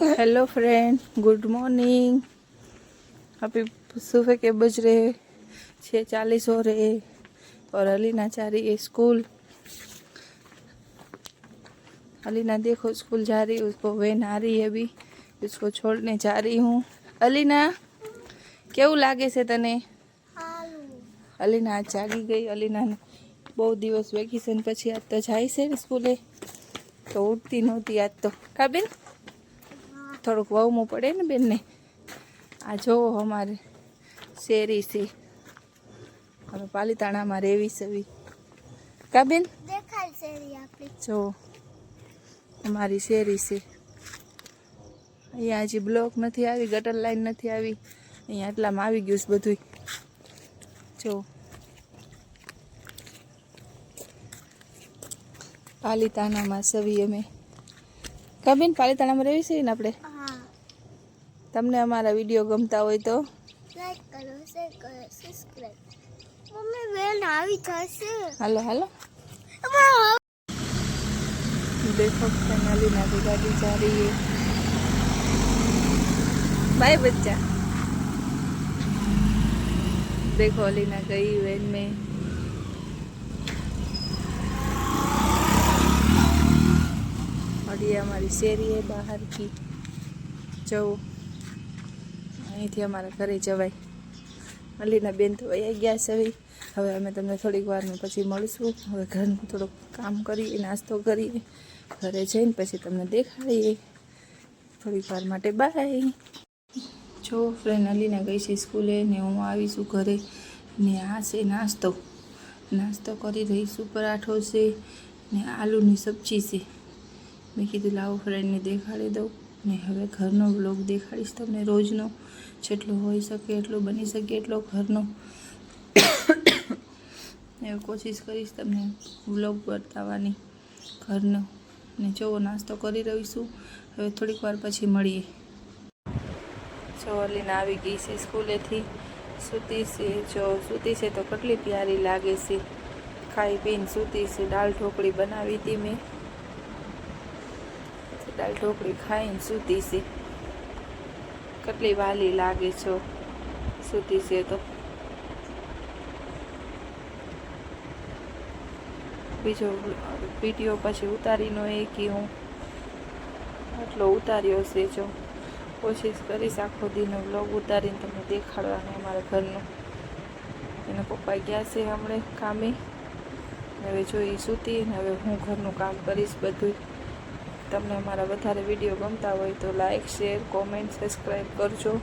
Hello friend good morning अभी सुबह के बज रहे छः चालीस हो रहे और अलीना जा रही है स्कूल अलीना देखो स्कूल जा रही है उसको वैन आ रही है अभी उसको छोड़ने जा रही हूँ अलीना કેવું લાગે છે તને અલીના આજ જાગી ગઈ અલીનાને બહુ દિવસ વેકેશન પછી આજ તો જાય છે ને સ્કૂલે તો ઉઠતી નહોતી આજ તો કા બેન થોડુંક વહુમું પડે ને બેનને? આ જોવો અમારે શેરી છે. હવે પાલીતાણામાં રેવી સવી કા બેન? જો અમારી શેરી છે. અહીંયા હજી બ્લોક નથી આવી ગટર લાઈન નથી આવી. અહીંયા એટલામાં આવી ગયું છે બધું જો. પાલીતાણામાં સવી અમે. કબીન પાલીતાણામાં રહેવી છે ને આપણે? તમને અમારા વિડીયો ગમતા હોય તો લાઈક કરો શેર કરો સબસ્ક્રાઇબ મમ્મી બેન આવી જશે હાલો હાલો અમારા देखो फैमिली ना भी गाड़ी जा रही है बाय बच्चा देखो अलीना गई वैन में और ये हमारी શેરી है બહાર की જવું અહીંથી અમારા ઘરે જવાય. અલીના બેન તો વયા ગયા છે હવે. હવે અમે તમને થોડીક વારમાં પછી મળીશું. હવે ઘરનું થોડુંક કામ કરીએ, નાસ્તો કરીએ. ઘરે જઈને પછી તમને દેખાડીએ. થોડીક વાર માટે બાય જો ફ્રેન્ડ અલીના ગઈ છે સ્કૂલે ને હું આવીશું ઘરે ને આ છે નાસ્તો. નાસ્તો કરી રહીશું પરાઠો છે ને આલુની સબ્જી છે. મેં કીધું લાવો ફ્રેન્ડને દેખાડી દઉં. ને હવે ઘરનો વ્લોગ દેખાડીશ તમને. રોજનો જેટલો હોઈ શકે એટલો બની શકે એટલો ઘરનો. કોશિશ કરીશ તમને વ્લોગ બતાવવાની ઘરનો. ને જો નાસ્તો કરી રહીશું. હવે થોડીક વાર પછી મળીએ. જો આવી ગઈ છે સ્કૂલેથી. સૂતી છે, જો સૂતી છે તો કેટલી પ્યારી લાગે છે. ખાઈ પીને સૂતી છે, દાળ ઢોકળી બનાવી હતી મેં. દાળ ઢોકળી ખાઈને સૂતી છે. કેટલી વાલી લાગે છો સૂતી છે તો? બીજો વીડિયો પછી ઉતારીનો એ કે હું આટલો ઉતાર્યો છે જો. કોશિશ કરીશ આખો દીનો બ્લોગ ઉતારીને તમને દેખાડવાનો અમારા ઘરનો. એના પપ્પા ગયા છે હમણાં કામે. હવે જોઈ સૂતી હવે હું ઘરનું કામ કરીશ બધું તમને અમારા વધારે વીડિયો ગમતા હોય તો લાઇક શેર કોમેન્ટ સબસ્ક્રાઈબ કરજો.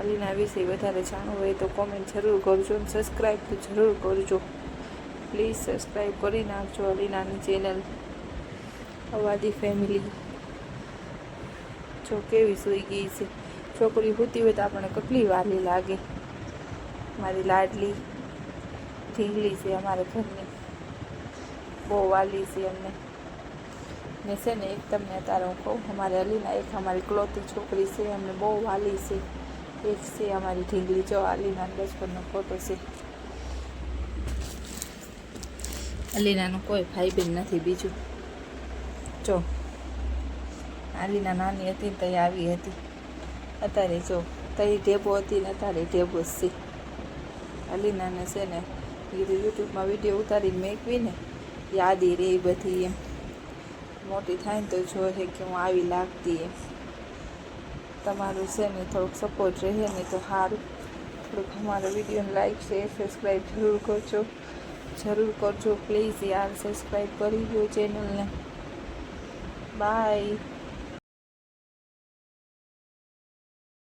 અલીના વિશે વધારે જાણવું હોય તો કોમેન્ટ જરૂર કરજો અને સબસ્ક્રાઈબ જરૂર કરજો. પ્લીઝ સબસ્ક્રાઈબ કરી નાખજો અલીનાની ચેનલ અવાદી ફેમિલી જો કેવી સૂઈ ગઈ છે. છોકરી હોતી હોય તો આપણને કેટલી વાલી લાગે. મારી લાડલી ઢીંગલી છે અમારા ઘરની. બહુ વાલી છે અમને ને છે ને એક તમને અત્યારે હું કહું અમારે અલીના એક અમારી ક્લોતી છોકરી છે અમને બહુ વાલી છે એક છે અમારી ઢીંગલી જો અલીના બચપનનો ફોટો છે અલીનાનું કોઈ ભાઈ બહેન નથી બીજું જો આલીના નાની હતી ને તઈ આવી હતી અત્યારે જો તઈ ઢેબો હતી ને અત્યારે ઢેબો જ છે અલીનાને છે ને યુટ્યુબમાં વીડિયો ઉતારીને મેકવી ને યાદી રે એ બધી એમ। મોટી થાય ને તો જોશે કે હું આવી લાગતી એમ. તમારું છે ને થોડુંક સપોર્ટ રહે ને તો સારું થોડુંક અમારો વિડીયોને લાઈક શેર સબસ્ક્રાઈબ જરૂર કરજો. જરૂર કરજો પ્લીઝ યાર સબસ્ક્રાઈબ કરી દો ચેનલને બાય